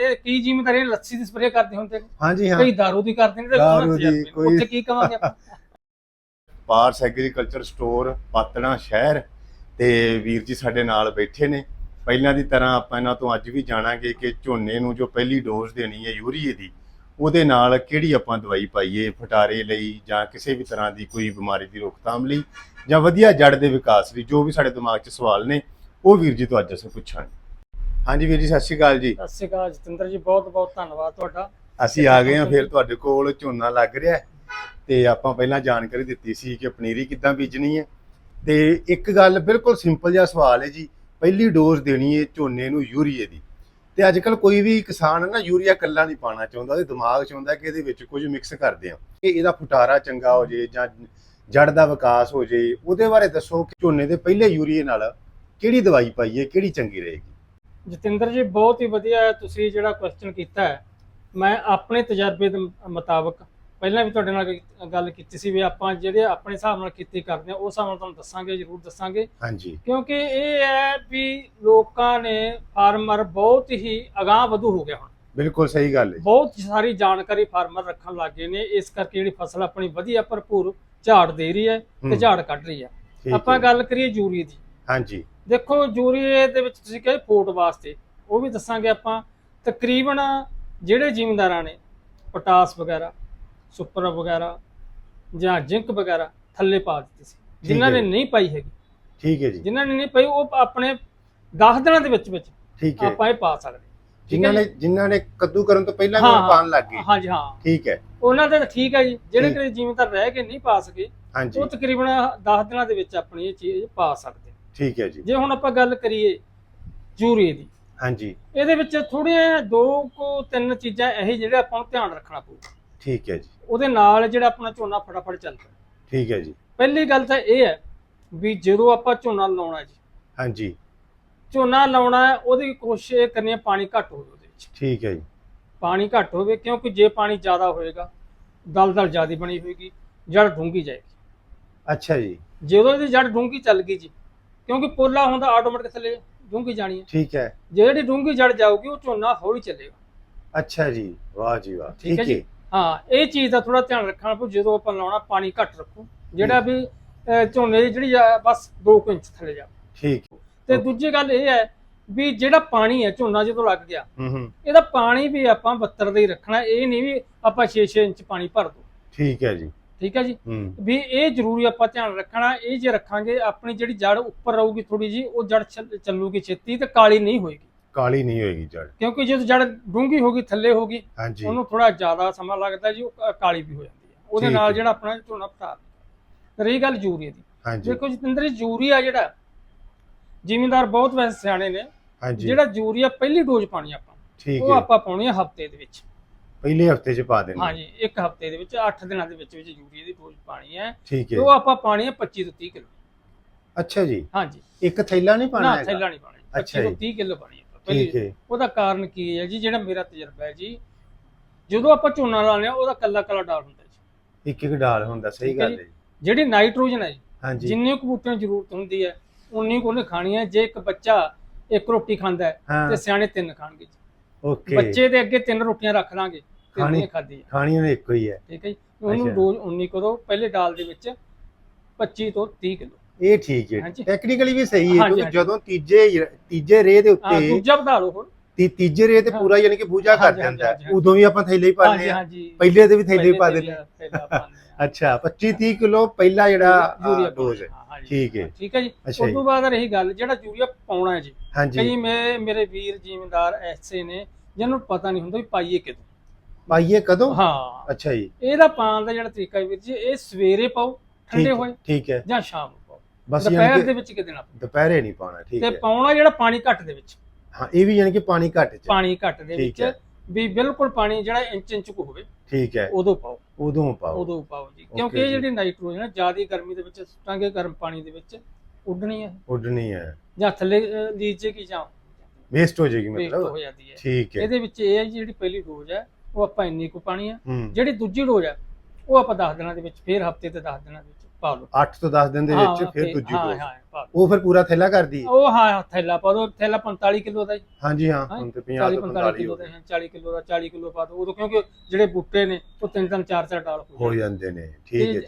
ਇਹ ਕੀ ਜ਼ਿਮੀਦਾਰ ਇਹ ਲੱਸੀ ਦੀ ਸਪਰੇਅ ਕਰਦੇ ਹੁੰਦੇ ਨੇ। ਹਾਂਜੀ ਹਾਂ। ਕਈ ਦਾਰੂ ਦੀ ਕਰਦੇ ਨੇ ਤੇ ਦਾਰੂ ਦੀ। ਕੋਈ- ਉੱਥੇ ਕੀ ਕਵਾਂਗੇ ਆਪਾਂ? ਪਾਰਸ ਐਗਰੀਕਲਚਰ ਸਟੋਰ ਪਾਤਣਾ ਸ਼ਹਿਰ ਤੇ ਵੀਰ ਜੀ ਸਾਡੇ ਨਾਲ ਬੈਠੇ ਨੇ। ਪਹਿਲਾਂ ਦੀ ਤਰ੍ਹਾਂ ਆਪਾਂ ਇਹਨਾਂ ਤੋਂ ਅੱਜ ਵੀ ਜਾਣਾਂਗੇ ਕਿ ਝੋਨੇ ਨੂੰ ਜੋ ਪਹਿਲੀ ਡੋਜ਼ ਦੇਣੀ ਹੈ ਯੂਰੀਏ ਦੀ ਉਹਦੇ ਨਾਲ ਕਿਹੜੀ ਆਪਾਂ ਦਵਾਈ ਪਾਈਏ ਫਟਾਰੇ ਲਈ ਜਾਂ ਕਿਸੇ ਵੀ ਤਰ੍ਹਾਂ ਦੀ ਕੋਈ ਬਿਮਾਰੀ ਦੀ ਰੋਕਥਾਮ ਲਈ ਜਾਂ ਵਧੀਆ ਜੜ ਦੇ ਵਿਕਾਸ ਲਈ ਜੋ ਵੀ ਸਾਡੇ ਦਿਮਾਗ 'ਚ ਸਵਾਲ ਨੇ ਉਹ ਵੀਰ ਜੀ ਤੋਂ ਅੱਜ ਅਸੀਂ ਪੁੱਛਾਂਗੇ। ਹਾਂਜੀ ਵੀਰ ਜੀ ਸਤਿ ਸ਼੍ਰੀ ਅਕਾਲ ਜੀ। ਸਤਿ ਸ਼੍ਰੀ ਅਕਾਲ ਜਤਿੰਦਰ ਜੀ ਬਹੁਤ ਬਹੁਤ ਧੰਨਵਾਦ ਤੁਹਾਡਾ। ਅਸੀਂ ਆ ਗਏ ਹਾਂ ਫਿਰ ਤੁਹਾਡੇ ਕੋਲ ਝੋਨਾ ਲੱਗ ਰਿਹਾ ਤੇ ਆਪਾਂ ਪਹਿਲਾਂ ਜਾਣਕਾਰੀ ਦਿੱਤੀ ਸੀ ਕਿ ਪਨੀਰੀ ਕਿੱਦਾਂ ਬੀਜਣੀ ਹੈ। ਤੇ ਇੱਕ ਗੱਲ ਬਿਲਕੁਲ ਸਿੰਪਲ ਜਿਹਾ ਸਵਾਲ ਹੈ ਜੀ ਪਹਿਲੀ ਡੋਜ਼ ਦੇਣੀ ਹੈ ਝੋਨੇ ਨੂੰ ਯੂਰੀਏ ਦੀ। ਤੇ ਅੱਜ ਕੱਲ ਕੋਈ ਵੀ ਕਿਸਾਨ ਨਾ ਯੂਰੀਆ ਕੱਲਾ ਨਹੀਂ ਪਾਣਾ ਚਾਹੁੰਦਾ ਉਹਦੇ ਦਿਮਾਗ 'ਚ ਹੁੰਦਾ ਕਿ ਇਹਦੇ ਵਿੱਚ ਕੁਝ ਮਿਕਸ ਕਰਦੇ ਆ ਕਿ ਇਹਦਾ ਫੁਟਾਰਾ ਚੰਗਾ ਹੋ ਜੇ ਜਾਂ ਜੜ ਦਾ ਵਿਕਾਸ ਹੋ ਜੇ ਉਹਦੇ ਬਾਰੇ ਦੱਸੋ ਕਿ ਝੋਨੇ ਦੇ ਪਹਿਲੇ ਯੂਰੀਏ ਨਾਲ ਕਿਹੜੀ ਦਵਾਈ ਪਾਈਏ ਕਿਹੜੀ ਚੰਗੀ ਰਹੇਗੀ। ਜਤਿੰਦਰ ਜੀ ਬਹੁਤ ਹੀ ਵਧੀਆ ਤੁਸੀਂ ਜਿਹੜਾ ਕੁਐਸਚਨ ਕੀਤਾ ਹੈ। ਮੈਂ ਆਪਣੇ ਤਜਰਬੇ ਦੇ ਮੁਤਾਬਕ ਪਹਿਲਾਂ ਵੀ ਤੁਹਾਡੇ ਨਾਲ ਗੱਲ ਕੀਤੀ ਸੀ ਵੀ ਆਪਾਂ ਜਿਹੜੇ ਆਪਣੇ ਹਿਸਾਬ ਨਾਲ ਕੀਤੀ ਕਰਦੇ ਆ ਉਸ ਹਿਸਾਬ ਨਾਲ ਤੁਹਾਨੂੰ ਦੱਸਾਂਗੇ ਜ਼ਰੂਰ ਦੱਸਾਂਗੇ। ਹਾਂਜੀ। ਕਿਉਂਕਿ ਇਹ ਹੈ ਵੀ ਲੋਕਾਂ ਨੇ ਫਾਰਮਰ ਬਹੁਤ ਹੀ ਅਗਾਹ ਵਧੂ ਹੋ ਗਿਆ ਹੁਣ। ਬਿਲਕੁਲ ਸਹੀ ਗੱਲ ਹੈ ਬਹੁਤ ਸਾਰੀ ਜਾਣਕਾਰੀ ਫਾਰਮਰ ਰੱਖਣ ਲੱਗੇ ਨੇ। ਇਸ ਕਰਕੇ ਜਿਹੜੀ ਫਸਲ ਆਪਣੀ ਵਧੀਆ ਭਰਪੂਰ ਝਾੜ ਦੇ ਰਹੀ ਹੈ ਤੇ। ਝਾੜ ਕੱਢ ਰਹੀ ਹੈ। ਆਪਾਂ। ਗੱਲ ਕਰੀਏ ਯੂਰੀਏ ਦੀ। ਹਾਂਜੀ। ਦੇਖੋ ਯੂਰੀਏ ਦੇ ਵਿੱਚ ਤੁਸੀਂ ਕਹੇ ਫੋਟ ਵਾਸਤੇ। ਉਹ ਵੀ ਦੱਸਾਂਗੇ ਆਪਾਂ। ਤਕਰੀਬਨ ਜਿਹੜੇ ਜ਼ਿਮੀਂਦਾਰਾਂ ਨੇ ਪੋਟਾਸ ਵਗੈਰਾ ਸੁਪਰ ਵਗੈਰਾ ਜਾਂ ਜ਼ਿੰਕ ਵਗੈਰਾ ਥੱਲੇ ਪਾ ਦਿੱਤੀ ਸੀ। ਜਿਨ੍ਹਾਂ। ਨੇ ਨਹੀਂ ਪਾਈ ਹੈਗੀ। ਠੀਕ ਹੈ ਜੀ। ਜਿਨ੍ਹਾਂ ਨੇ ਨਹੀਂ ਪਾਈ ਉਹ ਆਪਣੇ 10 ਦਿਨਾਂ ਦੇ ਵਿੱਚ ਵਿੱਚ ਠੀਕ ਹੈ। ਆਪਾਂ ਇਹ ਪਾ ਸਕਦੇ। ਜਿਨ੍ਹਾਂ ਨੇ ਜਿਨ੍ਹਾਂ ਨੇ ਕੱਦੂ ਕਰਨ ਤੋਂ ਪਹਿਲਾਂ ਹਾਂ। ਪਾਣ ਲੱਗ ਗਏ। ਹਾਂਜੀ ਹਾਂ। ਠੀਕ ਹੈ। ਉਹਨਾਂ ਦੇ ਤਾਂ ਠੀਕ ਹੈ ਜੀ। ਜਿਹੜੇ। ਕਿ ਜ਼ਿਮੀਂਦਾਰ ਰਹਿ ਕੇ ਨਹੀਂ ਪਾ ਸਕੇ ਉਹ ਤਕਰੀਬਨ 10 ਦਿਨਾਂ ਦੇ ਵਿੱਚ ਆਪਣੀ ਇਹ ਚੀਜ਼ ਪਾ ਸਕਦੇ। ਠੀਕ ਹੈ ਜੀ। ਜੇ ਹੁਣ ਆਪਾਂ ਗੱਲ ਕਰੀਏ ਯੂਰੀਏ ਦੀ ਹਾਂਜੀ। ਇਹਦੇ ਵਿੱਚ ਥੋੜੀਆਂ ਦੋ ਕੋ ਤਿੰਨ ਚੀਜ਼ਾਂ ਇਹ ਜਿਹੜੇ ਆਪਾਂ ਨੂੰ ਧਿਆਨ ਰੱਖਣਾ ਪਊਗਾ ਠੀਕ ਹੈ ਜੀ। ਉਹਦੇ ਨਾਲ ਜਿਹੜਾ ਆਪਣਾ ਝੋਨਾ ਫਟਾਫਟ ਚੱਲਦਾ ਠੀਕ ਹੈ ਜੀ। ਪਹਿਲੀ ਗੱਲ ਤਾਂ ਇਹ ਹੈ ਵੀ ਜਦੋਂ ਆਪਾਂ ਝੋਨਾ ਲਾਉਣਾ ਜੀ ਹਾਂਜੀ। ਝੋਨਾ ਲਾਉਣਾ ਹੈ ਉਹਦੀ ਕੋਸ਼ਿਸ਼ ਇਹ ਕਰਨੀ ਹੈ ਪਾਣੀ ਘੱਟ ਹੋਵੇ ਉਹਦੇ ਵਿੱਚ। ਠੀਕ ਹੈ ਜੀ। ਪਾਣੀ ਘੱਟ ਹੋਵੇ ਕਿਉਂਕਿ ਜੇ ਪਾਣੀ ਜ਼ਿਆਦਾ ਹੋਏਗਾ ਦਲਦਲ ਜ਼ਿਆਦਾ ਬਣੀ ਹੋਏਗੀ ਜੜ ਡੂੰਗੀ ਜਾਏਗੀ। ਅੱਛਾ ਜੀ। ਜਦੋਂ ਇਹਦੀ ਜੜ ਡੂੰਗੀ ਚੱਲ ਗਈ ਜੀ ਕਿਉਂਕਿ ਪੋਲਾ ਹੁੰਦਾ ਆਟੋਮੈਟਿਕ ਥੱਲੇ ਡੂੰਗੀ ਜਾਣੀ ਹੈ। ਠੀਕ ਹੈ। ਜਿਹੜੀ ਡੂੰਗੀ ਜੜ ਜਾਊਗੀ ਉਹ ਝੋਨਾ ਹੌਲੀ ਚੱਲੇਗਾ। ਅੱਛਾ ਜੀ ਵਾਹ ਜੀ ਵਾਹ ਠੀਕ ਹੈ ਹੈ। ਇਹ ਚੀਜ਼ ਦਾ ਥੋੜਾ ਧਿਆਨ ਰੱਖਣਾ ਪਊ ਜਦੋਂ ਆਪਾਂ ਲਾਉਣਾ ਪਾਣੀ ਘੱਟ ਰੱਖੋ। ਜਿਹੜਾ ਵੀ ਝੋਨੇ ਦੀ ਜਿਹੜੀ ਬਸ 2 ਇੰਚ ਥੱਲੇ ਜਾ ਠੀਕ। ਤੇ. ਦੂਜੀ ਗੱਲ ਇਹ ਹੈ ਵੀ ਜਿਹੜਾ ਪਾਣੀ ਹੈ ਝੋਨਾ ਜਦੋਂ ਲੱਗ ਗਿਆ ਇਹਦਾ ਪਾਣੀ ਵੀ ਆਪਾਂ 72 ਦਾ ਹੀ ਰੱਖਣਾ ਇਹ ਨਹੀਂ ਵੀ ਆਪਾਂ 6-6 ਇੰਚ ਪਾਣੀ ਭਰ ਦੋ। ਠੀਕ ਹੈ ਜੀ। ਠੀਕ ਹੈ ਜੀ? ਵੀ ਇਹ ਜ਼ਰੂਰੀ ਆਪਾਂ ਧਿਆਨ ਰੱਖਣਾ ਇਹ ਜੇ ਰੱਖਾਂਗੇ ਆਪਣੀ ਜਿਹੜੀ ਜੜ ਉੱਪਰ ਰਹੂਗੀ ਥੋੜੀ ਜੀ ਉਹ ਜੜ ਚੱਲ- ਚੱਲੂਗੀ ਛੇਤੀ ਤੇ ਕਾਲੀ ਨਹੀਂ ਹੋਏਗੀ। ਕਾਲੀ ਨਹੀਂ ਹੋਏਗੀ ਜੜ। ਕਿਉਂਕਿ ਜਦੋਂ ਜੜ ਡੂੰਗੀ ਹੋਗੀ ਥੱਲੇ ਹੋਗੀ ਉਹਨੂੰ ਥੋੜਾ ਜ਼ਿਆਦਾ ਸਮਾਂ ਲੱਗਦਾ ਜੀ ਉਹ ਕਾਲੀ ਵੀ ਹੋ ਜਾਂਦੀ ਹੈ। ਉਹਦੇ ਨਾਲ। ਜਿਹੜਾ ਆਪਣਾ ਝੋਨਾ ਪਟਾ ਰਹੀ ਗੱਲ ਯੂਰੀਆ ਦੀ ਦੇਖੋ ਜਤਿੰਦਰ ਜੀ ਯੂਰੀਆ ਜਿਹੜਾ ਜ਼ਿਮੀਂਦਾਰ ਬਹੁਤ ਵੈਸੇ ਸਿਆਣੇ ਨੇ। ਜਿਹੜਾ ਯੂਰੀਆ ਪਹਿਲੀ ਡੋਜ਼ ਪਾਣੀ ਆਪਾਂ ਉਹ ਆਪਾਂ ਪਾਉਣੀ ਹੈ ਹਫ਼ਤੇ ਦੇ ਵਿੱਚ। ਪਹਿਲੇ ਹਫ਼ਤੇ 'ਚ ਪਾ ਦੇਣੀ ਹਾਂਜੀ ਇੱਕ ਹਫ਼ਤੇ ਦੇ ਵਿੱਚ 8 ਦਿਨਾਂ ਦੇ ਵਿੱਚ ਵਿੱਚ ਯੂਰੀਆ ਦੀ ਡੋਜ਼ ਪਾਣੀ ਹੈ। ਠੀਕ ਤੇ ਹੈ ਉਹ ਆਪਾਂ ਪਾਣੀ ਹੈ 25 ਤੋਂ 30 ਕਿਲੋ। ਅੱਛਾ ਜੀ। ਹਾਂਜੀ। ਇੱਕ ਥੈਲਾ ਨਹੀਂ ਪਾਣਾ ਨਾ ਹੈਗਾ? ਥੈਲਾ ਨਹੀਂ ਪਾਣੀ। ਅੱਛਾ 25 ਤੋਂ ਜੀ। 30 ਕਿਲੋ ਪਾਣੀ ਆਪਾਂ। ਪਹਿਲੀ ਠੀਕ ਹੈ। ਉਹਦਾ ਕਾਰਨ ਕੀ ਹੈ ਜੀ? ਜਿਹੜਾ ਮੇਰਾ ਤਜਰਬਾ ਹੈ ਜੀ ਜਦੋਂ ਆਪਾਂ ਝੋਨਾ ਲਾਉਂਦੇ ਆ ਉਹਦਾ ਕੱਲਾ ਕੱਲਾ ਡਾਲ ਹੁੰਦਾ ਜੀ। ਇੱਕ ਇੱਕ ਡਾਲ ਹੁੰਦਾ ਸਹੀ ਠੀਕ ਹੈ ਗੱਲ ਹੈ ਜੀ। ਜਿਹੜੀ ਨਾਈਟ੍ਰੋਜਨ ਹੈ ਜੀ ਹਾਂਜੀ। ਜਿੰਨੀ ਕੁ ਬੂਟਿਆਂ ਨੂੰ ਜ਼ਰੂਰਤ ਹੁੰਦੀ ਹੈ ਉਨੀ ਕੁ ਉਹਨੇ ਖਾਣੀ ਹੈ। ਜੇ ਇੱਕ ਬੱਚਾ ਇੱਕ ਰੋਟੀ ਖਾਂਦਾ ਹੈ ਹਾਂ। ਤੇ ਸਿਆਣੇ ਤਿੰਨ ਖਾਣਗੇ ਜੀ। ਓਕੇ ਬੱਚੇ ਦੇ ਅੱਗੇ ਤਿੰਨ ਰੋਟੀਆਂ ਰੱਖ ਲਾਂਗੇ ਖਾਣੀ- ਉਹਨੇ ਖਾਧੀ ਹੈ ਖਾਣੀਆਂ ਨੇ ਇੱਕੋ ਹੀ ਹੈ ਠੀਕ ਹੈ ਜੀ ਉਹਨੂੰ। ਡੋਜ਼ ਉਨੀ ਕਰੋ ਪਹਿਲੇ ਡਾਲ ਦੇ ਵਿੱਚ 25 ਤੋਂ 30 ਕਿਲੋ ਇਹ ਠੀਕ ਹੈ। ਟੈਕਨੀਕਲੀ ਵੀ ਸਹੀ ਹੈ ਕਿਉਂਕਿ। ਜਦੋਂ ਤੀਜੇ ਤੀਜੇ ਰੇ ਦੇ ਹਾਂ ਉੱਤੇ ਦੂਜਾ ਵਧਾ ਲਓ ਹੁਣ ਤੀ- ਤੀਜੇ ਰੇ ਤੇ। ਪੂਰਾ ਯਾਨੀ ਕਿ ਪੂਜਾ ਕਰ। ਹਾਂਜੀ। ਉਦੋਂ ਵੀ ਆਪਾਂ ਥੈਲੇ ਹੀ ਪਾਉਂਦੇ ਆ ਪਹਿਲੇ ਤੇ ਵੀ ਥੈਲੇ ਹੀ ਪਾ ਦਿੰਦੇ। ਅੱਛਾ 25 30 ਕਿਲੋ ਪਹਿਲਾ ਜਿਹੜਾ ਡੋਜ਼ ਹੈ। ਠੀਕ ਹੈ। ਠੀਕ ਹੈ ਜੀ। ਅੱਛਾ ਉਸ ਜੀ। ਤੋਂ ਬਾਅਦ ਰਹੀ ਗੱਲ ਜਿਹੜਾ ਯੂਰੀਆ ਪਾਉਣਾ ਹੈ ਜੀ। ਕਈ ਮੇ ਮੇਰੇ ਵੀਰ ਜ਼ਿਮੀਂਦਾਰ ਐਸੇ ਨੇ ਜਿਹਨਾਂ ਨੂੰ ਪਤਾ ਨਹੀਂ ਹੁੰਦਾ ਵੀ ਪਾਈਏ ਕਿਦੋਂ। ਪਾਈਏ ਕਦੋਂ? ਹਾਂ। ਅੱਛਾ ਜੀ। ਇਹਦਾ ਪਾਉਣ ਦਾ ਜਿਹੜਾ ਤਰੀਕਾ ਹੈ ਵੀਰ ਜੀ ਇਹ ਸਵੇਰੇ ਪਾਓ ਠੰਡੇ ਠੀਕ ਹੋਏ ਠੀਕ ਹੈ। ਜਾਂ ਸ਼ਾਮ ਨੂੰ ਪਾਓ। ਬਸ ਦੁਪਹਿਰ ਯਾਨੀ ਦੇ ਕਿ ਵਿੱਚ ਕਿਤੇ ਨਾ ਪਾਓ। ਦੁਪਹਿਰੇ ਨਹੀਂ ਪਾਉਣਾ ਠੀਕ ਤੇ ਹੈ। ਪਾਉਣਾ ਜਿਹੜਾ ਪਾਣੀ ਘੱਟ ਦੇ ਵਿੱਚ। ਹਾਂ ਇਹ ਵੀ ਯਾਨੀ ਕਿ ਪਾਣੀ ਘੱਟ ਚ। ਪਾਣੀ ਘੱਟ ਦੇ ਠੀਕ ਹੈ। ਵੀ ਬਿਲਕੁਲ ਪਾਣੀ ਜਿਹੜਾ ਇੰਚ ਇੰਚ ਕੋ ਹੋਵੇ ਠੀਕ ਹੈ। ਉਦੋਂ ਪਾਓ। ਉਦੋਂ ਪਾਓ। ਉਦੋਂ ਪਾਓ ਜੀ। ਕਿਉਂਕਿ ਇਹ। ਜਿਹੜੀ ਨਾਈਟ੍ਰੋਜਨ ਹੈ ਜ਼ਿਆਦਾ ਗਰਮੀ ਦੇ ਵਿੱਚ ਸੁੱਟਾਂਗੇ ਗਰਮ ਪਾਣੀ ਦੇ ਵਿੱਚ ਉੱਡਣੀ ਹੈ। ਉੱਡਣੀ ਹੈ। ਜਾਂ ਥੱਲੇ ਅਹ, ਲੀਜੇਗੀ ਜਾਂ ਵੇਸਟ ਹੋ ਜਾਏਗੀ ਵੇਸਟ ਮਤਲਬ? ਹੋ ਜਾਂਦੀ ਹੈ। ਠੀਕ ਹੈ। ਇਹਦੇ ਵਿੱਚ ਇਹ ਹੈ ਜਿਹੜੀ ਪਹਿਲੀ ਡੋਜ਼ ਹੈ ਉਹ ਆਪਾਂ ਇੰਨੀ ਕੁ ਪਾਣੀ ਹੈ। ਜਿਹੜੀ ਦੂਜੀ ਡੋਜ਼ ਹੈ ਉਹ ਆਪਾਂ 10 ਦਿਨਾਂ ਦੇ ਵਿੱਚ ਫੇਰ ਹਫ਼ਤੇ ਤੇ 10 ਦਿਨਾਂ ਦੇ ਪਾ ਲਓ। 8 ਤੋਂ 10 ਦਿਨ ਦੇ ਹਾਂ, ਵਿੱਚ ਫਿਰ ਤੇ- ਦੂਜੀ ਹਾਂ ਡੋਜ਼ ਹਾਂ ਪਾ ਲਓ। ਉਹ ਫਿਰ ਪੂਰਾ ਥੈਲਾ ਕਰਦੀ ਹੈ ਉਹ ਹਾਂ ਥੈਲਾ ਪਾ ਦੋ ਥੈਲਾ 45 ਕਿਲੋ ਦਾ ਜੀ। ਹਾਂਜੀ ਹਾਂ ਹਾਂ, ਹੁਣ ਤੇ 50 40 ਤੋਂ 45 45 ਕਿਲੋ ਹੋ ਦਾ ਗਏ। ਹੈ 40 ਕਿਲੋ ਦਾ 40 ਕਿਲੋ ਪਾ ਦੋ ਉਦੋਂ ਕਿਉਂਕਿ ਜਿਹੜੇ ਬੂਟੇ ਨੇ ਉਹ ਤਿੰਨ ਤਿੰਨ ਚਾਰ ਚਾਰ ਡਾਲ ਹੋ ਹੋ ਜਾਂਦੇ ਜਾਂਦੇ ਨੇ। ਠੀਕ ਹੈ ਜੀ।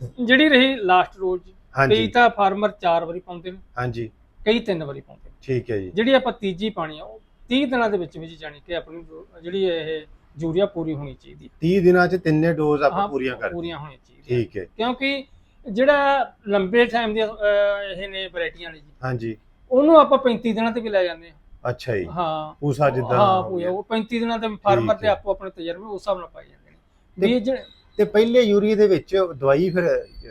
ਨੇ। ਜਿਹੜੀ ਰਹੀ ਲਾਸਟ ਰੋਜ਼ ਕਈ ਹਾਂਜੀ। ਤਾਂ ਫਾਰਮਰ ਚਾਰ ਵਾਰੀ ਪਾਉਂਦੇ ਨੇ। ਹਾਂਜੀ। ਕਈ ਤਿੰਨ ਵਾਰੀ ਪਾਉਂਦੇ ਨੇ। ਠੀਕ ਹੈ ਜੀ। ਜਿਹੜੀ ਆਪਾਂ ਤੀਜੀ ਪਾਣੀ ਆ ਉਹ 30 ਦਿਨਾਂ ਦੇ ਵਿੱਚ ਵਿੱਚ ਜਾਣੀ ਕਿ ਆਪਣੀ ਜਿਹੜੀ ਇਹ ਯੂਰੀਆ ਪੂਰੀ ਹੋਣੀ ਚਾਹੀਦੀ 30 ਦਿਨਾਂ 'ਚ ਤਿੰਨੇ ਡੋਜ਼ ਆਪਾਂ ਹਾਂ, ਪੂਰੀਆਂ ਕਰ ਪੂਰੀਆਂ ਹੋਣੀਆਂ ਚਾਹੀਦੀਆਂ। ਠੀਕ ਹੈ। ਕਿਉਂਕਿ ਜਿਹੜਾ ਲੰਬੇ ਟਾਈਮ ਦੀਆਂ ਅਹ, ਇਹ ਨੇ ਵੈਰਾਈਟੀਆਂ ਨੇ ਜੀ। ਹਾਂਜੀ। ਉਹਨੂੰ ਆਪਾਂ 35 ਦਿਨਾਂ ਤੇ ਵੀ ਲੈ ਜਾਂਦੇ ਹਾਂ। ਅੱਛਾ ਜੀ। ਹਾਂ। ਪੂਸਾ ਜਿੱਦਾਂ ਹਾਂ ਹੋ ਪੂਜਾ ਗਿਆ। ਉਹ 35 ਦਿਨਾਂ ਤੇ ਫਾਰਮਰ ਤੇ ਹੈ। ਆਪੋ ਆਪਣੇ ਤਜਰਬੇ ਉਸ ਹਿਸਾਬ ਨਾਲ ਪਾਈ ਜਾਂਦੇ ਨੇ। ਵੀ ਇਹ ਜਿਹੜੇ- ਤੇ ਪਹਿਲੇ ਯੂਰੀਏ ਦੇ ਵਿੱਚ ਦਵਾਈ ਫਿਰ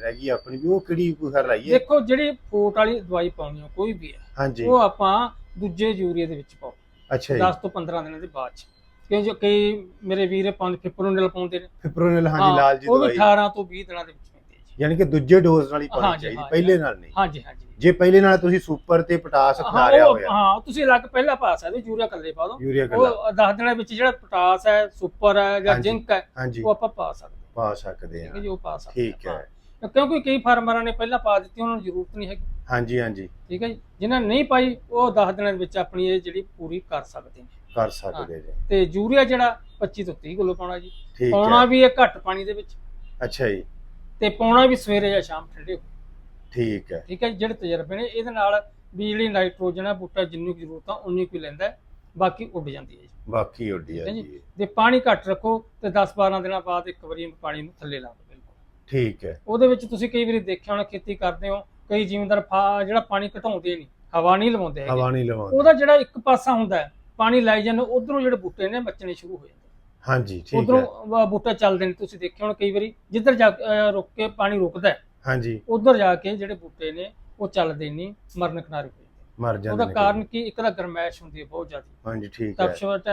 ਰਹਿ ਗਈ ਆਪਣੀ ਵੀ ਉਹ ਕਿਹੜੀ ਕਰ ਲਾਈਏ ਦੇਖੋ ਜਿਹੜੀ ਫੋਟ ਵਾਲੀ ਦਵਾਈ ਪਾਉਣੀ ਆ ਕੋਈ ਵੀ ਹੈ ਹਾਂਜੀ। ਉਹ ਆਪਾਂ ਦੂਜੇ ਯੂਰੀਆ ਦੇ ਵਿੱਚ ਪਾਓ ਅੱਛਾ ਜੀ। 10 ਤੋਂ 15 ਦਿਨਾਂ ਦੇ ਬਾਅਦ ਚ। ਕਿਉਂ ਜੋ ਕਈ ਮੇਰੇ ਵੀਰ ਪੰਜ ਫਿਪਰੋਨਲ ਪਾਉਂਦੇ ਨੇ। ਫਿਪਰੋਨਿਲ ਹਾਂਜੀ ਲਾਲ ਜੀ ਉਹ ਵੀ ਦਵਾਈ। 18 ਤੋਂ 20 ਦਿਨਾਂ ਦੇ ਵਿੱਚ ਯਾਨੀ ਕਿ ਦੂਜੇ ਡੋਜ਼ ਨਾਲ ਹੀ ਪਾਣੀ ਹਾਂਜੀ, ਚਾਹੀਦੀ। ਪਹਿਲੇ ਨਾਲ ਨਹੀਂ। ਹਾਂਜੀ ਹਾਂਜੀ। ਜੇ ਪਹਿਲੇ ਨਾਲ ਤੁਸੀਂ ਸੁਪਰ ਤੇ ਪੋਟਾਸ ਹਾਂ ਖਿਲਾਰਿਆ ਉਹ- ਹੋਇਆ। ਹਾਂ ਤੁਸੀਂ ਅਲੱਗ ਪਹਿਲਾਂ ਪਾ ਸਕਦੇ ਹੋ, ਯੂਰੀਆ ਕੱਲੇ ਪਾ ਦਿਓ। ਯੂਰੀਆ ਗੱਲਾ ਉਹ 10 ਦਿਨਾਂ ਵਿੱਚ ਜਿਹੜਾ ਪੋਟਾਸ ਹੈ ਸੁਪਰ ਹੈ ਜਾਂ ਹਾਂਜੀ। ਜ਼ਿੰਕ ਹੈ ਹਾਂਜੀ। ਉਹ ਆਪਾਂ ਪਾ ਸਕਦੇ ਹਾਂ। ਪਾ ਸਕਦੇ ਠੀਕ ਹੈ ਜੀ ਉਹ ਪਾ ਸਕਦੇ ਠੀਕ ਹਾਂ। ਹਾਂ। ਕਿਉਂਕਿ ਕਈ ਫਾਰਮਰਾਂ ਨੇ ਪਹਿਲਾਂ ਪਾ ਦਿੱਤੀ ਉਹਨਾਂ ਨੂੰ ਜ਼ਰੂਰਤ ਨਹੀਂ ਹੈਗੀ। ਹਾਂਜੀ ਹਾਂਜੀ। ਠੀਕ ਹੈ ਜੀ ਜਿਨ੍ਹਾਂ ਨੇ ਨਹੀਂ ਪਾਈ ਉਹ 10 ਦਿਨਾਂ ਦੇ ਵਿੱਚ ਆਪਣੀ ਇਹ ਜਿਹੜੀ ਪੂਰੀ ਕਰ ਸਕਦੇ ਨੇ। ਕਰ ਸਕਦੇ ਜੀ ਤੇ ਯੂਰੀਆ ਜਿਹੜਾ 25 ਤੋਂ 30 ਕਿਲੋ ਪਾਉਣਾ ਜੀ। ਠੀਕ ਪਾਉਣਾ ਹੈ। ਵੀ ਇਹ ਘੱਟ ਪਾਣੀ ਦੇ ਵਿੱਚ। ਅੱਛਾ ਜੀ। ਤੇ ਪਾਉਣਾ ਵੀ ਸਵੇਰੇ ਜਾਂ ਸ਼ਾਮ ਠੰਡੇ ਹੋ। ਠੀਕ ਹੈ। ਠੀਕ ਹੈ ਜਿਹੜੇ ਤਜਰਬੇ ਨੇ ਇਹਦੇ ਨਾਲ ਵੀ ਜਿਹੜੀ ਨਾਈਟ੍ਰੋਜਨ ਹੈ ਬੂਟਾ ਜਿੰਨੀ ਕੁ ਜ਼ਰੂਰਤ ਆ ਉਨੀ ਕੁ ਲੈਂਦਾ ਬਾਕੀ ਉੱਡ ਜਾਂਦੀ ਹੈ ਜੀ। ਬਾਕੀ ਉੱਡੀ ਆ ਜੀ ਜੇ ਪਾਣੀ ਘੱਟ ਰੱਖੋ ਤੇ 10-12 ਦਿਨਾਂ ਬਾਅਦ ਇੱਕ ਵਾਰੀ ਪਾਣੀ ਨੂੰ ਥੱਲੇ ਲਾ ਦਿਓ ਬਿਲਕੁਲ। ਠੀਕ ਹੈ। ਉਹਦੇ ਵਿੱਚ ਤੁਸੀਂ ਕਈ ਵਾਰੀ ਦੇਖਿਆ ਹੋਣਾ ਖੇਤੀ ਕਰਦੇ ਹੋ ਕਈ ਜ਼ਿਮੀਂਦਾਰ ਜਿਹੜਾ ਪਾਣੀ ਘਟਾਉਂਦੇ ਨਹੀਂ ਹਵਾ ਨਹੀਂ ਲਵਾਉਂਦੇ ਹਵਾ ਨਹੀਂ ਲਵਾਉਂਦੇ। ਉਹਦਾ ਜਿਹੜਾ ਇੱਕ ਪਾਸਾ ਹੁੰਦਾ ਹੈ ਪਾਣੀ ਲਾਈ ਜਾਂਦੇ ਉਧਰੋਂ ਜਿਹੜੇ ਬੂਟੇ ਨੇ ਮੱਚਣੇ ਸ਼ੁਰੂ ਹੋ ਜਾਂਦੇ। ਹਾਂਜੀ ਠੀਕ ਹੈ। ਉਧਰੋਂ ਬੂਟੇ ਚੱਲਦੇ ਨੇ ਤੁਸੀਂ ਦੇਖਿਆ ਹੋਣਾ ਕਈ ਵਾਰੀ ਜਿੱਧਰ ਜਾ ਰੁਕ ਕੇ ਪਾਣੀ ਰੁਕਦਾ ਹੈ ਹਾਂਜੀ। ਉਧਰ ਜਾ ਕੇ ਜਿਹੜੇ ਬੂਟੇ ਨੇ ਉਹ ਚੱਲਦੇ ਨਹੀਂ ਮਰਨ ਕਿਨਾਰੇ ਜਾਂਦੇ ਮਰ ਉਹਦਾ ਜਾਂਦੇ ਨੇ ਕਾਰਨ ਕੀ? ਇੱਕ ਤਾਂ ਗਰਮੈਸ਼ ਹੁੰਦੀ ਹੈ ਬਹੁਤ ਜ਼ਿਆਦਾ। ਹਾਂਜੀ ਠੀਕ ਹੈ। ਤਪਸ਼ਵਟ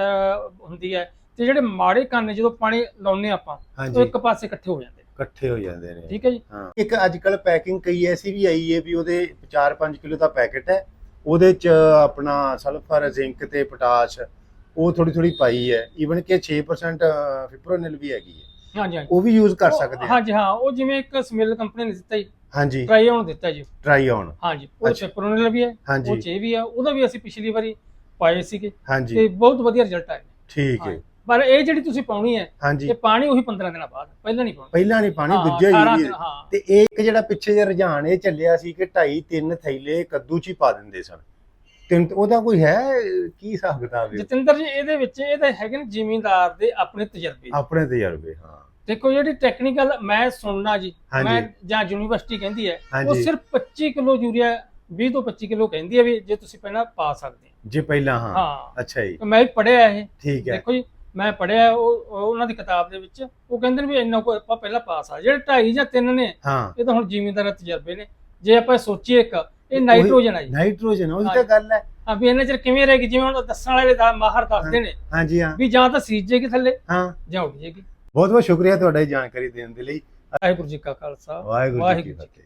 ਹੁੰਦੀ ਹੈ। ਤੇ ਜਿਹੜੇ ਮਾੜੇ ਕੰਨ ਜਦੋਂ ਪਾਣੀ ਲਾਉਨੇ ਆਪਾਂ ਉਹ ਇੱਕ ਪਾਸੇ ਇਕੱਠੇ ਹੋ ਜਾਂਦੇ ਇਕੱਠੇ ਹੋ ਜਾਂਦੇ ਨੇ। ਠੀਕ ਹੈ ਜੀ? ਇੱਕ ਅੱਜ ਕੱਲ ਪੈਕਿੰਗ ਕਈ ਐਸੀ ਵੀ ਆਈ ਹੈ ਵੀ ਉਹਦੇ 4-5 ਕਿਲੋ ਦਾ ਪੈਕੇਟ ਹੈ ਉਹਦੇ ਚ ਆਪਣਾ ਸਲਫਰ ਜ਼ਿੰਕ ਤੇ ਪੋਟਾਸ਼ ਉਹ ਥੋੜੀ ਥੋੜੀ ਪਾਈ ਹੈ। ਈਵਨ ਕਿ 6% ਫਿਪਰੋਨਿਲ ਵੀ ਹੈਗੀ ਹੈ। ਹਾਂਜੀ ਹਾਂਜੀ। ਉਹ ਵੀ ਯੂਜ਼ ਕਰ ਸਕਦੇ ਹਾਂ ਹਾਂਜੀ ਹਾਂ ਉਹ ਜਿਵੇਂ ਇੱਕ ਸਮਿਲ ਕੰਪਨੀ ਨੇ ਦਿੱਤਾ ਜੀ। ਹਾਂਜੀ। ਟਰਾਈ ਆਨ ਦਿੱਤਾ ਜੀ। ਟਰਾਈ ਆਨ ਹਾਂਜੀ ਉਹ ਅੱਛਾ। ਚੈਪਰੋਨਲ ਵੀ ਹੈ ਉਹ ਚ ਵੀ ਆ ਉਹਦਾ ਵੀ ਅਸੀਂ ਪਿਛਲੀ ਵਾਰੀ ਪਾਏ ਸੀਗੇ। ਹਾਂਜੀ। ਤੇ ਬਹੁਤ ਵਧੀਆ ਰਿਜ਼ਲਟ ਆਏ ਠੀਕ ਹੈ। ਪਰ ਇਹ ਜਿਹੜੀ ਤੁਸੀਂ ਪਾਉਣੀ ਹੈ ਇਹ ਪਾਣੀ ਉਹੀ 15 ਦਿਨਾਂ ਬਾਅਦ ਪਹਿਲਾਂ ਨਹੀਂ ਪਾਉਣੀ। ਪਹਿਲਾਂ ਨਹੀਂ ਪਾਣੀ ਦੂਜਾ 18 ਹੀ ਤੇ ਇਹ ਇੱਕ ਜਿਹੜਾ ਪਿੱਛੇ ਜਿਹਾ ਰੁਝਾਨ ਇਹ ਚੱਲਿਆ ਸੀ ਕਿ 2.5 3 ਥੈਲੇ ਕੱਦੂ ਚ ਹੀ ਪਾ ਦਿੰਦੇ ਸਨ। ਤਿੰਨ ਉਹਦਾ ਕੋਈ ਹੈ ਕੀ ਹਿਸਾਬ ਕਿਤਾਬ ਹੈ? ਜਤਿੰਦਰ ਜੀ ਇਹਦੇ ਵਿੱਚ ਇਹਦੇ ਹੈਗੇ ਨੇ ਜ਼ਿਮੀਂਦਾਰ ਦੇ ਆਪਣੇ ਤਜਰਬੇ। ਆਪਣੇ ਤਜਰਬੇ ਹਾਂ। ਦੇਖੋ ਜਿਹੜੀ ਟੈਕਨੀਕਲ ਮੈਂ ਸੁਣਨਾ ਜੀ। ਮੈਂ ਜਾਂ ਯੂਨੀਵਰਸਿਟੀ ਕਹਿੰਦੀ ਹੈ ਉਹ ਸਿਰਫ 25 ਕਿਲੋ ਯੂਰੀਆ 20 ਤੋਂ 25 ਕਿਲੋ ਕਹਿੰਦੀ ਹੈ ਵੀ ਜੇ ਤੁਸੀਂ ਪਹਿਲਾਂ ਪਾ ਸਕਦੇ। ਜੇ ਪਹਿਲਾਂ ਹਾਂ। ਅੱਛਾ ਜੀ। ਮੈਂ ਪੜਿਆ ਇਹ। ਠੀਕ ਹੈ। ਦੇਖੋ ਜੀ ਮੈਂ ਪੜਿਆ ਉਹ ਉਹ ਉਹਨਾਂ ਦੀ ਕਿਤਾਬ ਦੇ ਵਿੱਚ ਉਹ ਕਹਿੰਦੇ ਨੇ ਵੀ ਇੰਨਾ ਕੋ ਆਪਾਂ ਪਹਿਲਾਂ ਪਾ ਸਕਦੇ ਜਿਹੜੇ 2.5 ਜਾਂ 3 ਨੇ ਇਹ ਤਾਂ ਹੁਣ ਜ਼ਿਮੀਂਦਾਰ ਤਜਰਬੇ ਨੇ। ਜੇ ਆਪਾਂ ਸੋਚੀਏ ਇੱਕ ਇਹ ਨਾਈਟ੍ਰੋਜਨ ਹੈ ਜੀ। ਨਾਈਟ੍ਰੋਜਨ ਉਹਦੀ ਤਾਂ। ਗੱਲ ਹੈ। ਆ ਵੀ ਇੰਨੇ ਚਿਰ ਕਿਵੇਂ ਰਹੇਗੀ ਜਿਵੇਂ ਹੁਣ ਦੱਸਣ ਵਾਲੇ ਦਾ ਮਾਹਰ ਦੱਸਦੇ ਨੇ ਹਾਂਜੀ ਹਾਂ। ਵੀ ਜਾਂ ਤਾਂ ਸੀਜ ਜੇਗੀ ਥੱਲੇ ਹਾਂ। ਜਾਂ ਉੱਡ ਜੇਗੀ ਬਹੁਤ ਬਹੁਤ ਸ਼ੁਕਰੀਆ ਤੁਹਾਡਾ ਇਹ ਜਾਣਕਾਰੀ ਦੇਣ ਦੇ ਲਈ। ਵਾਹਿਗੁਰੂ ਜੀ ਕਾ ਖਾਲਸਾ ਵਾਹਿਗੁਰੂ ਜੀ ਕੀ ਫਤਿਹ।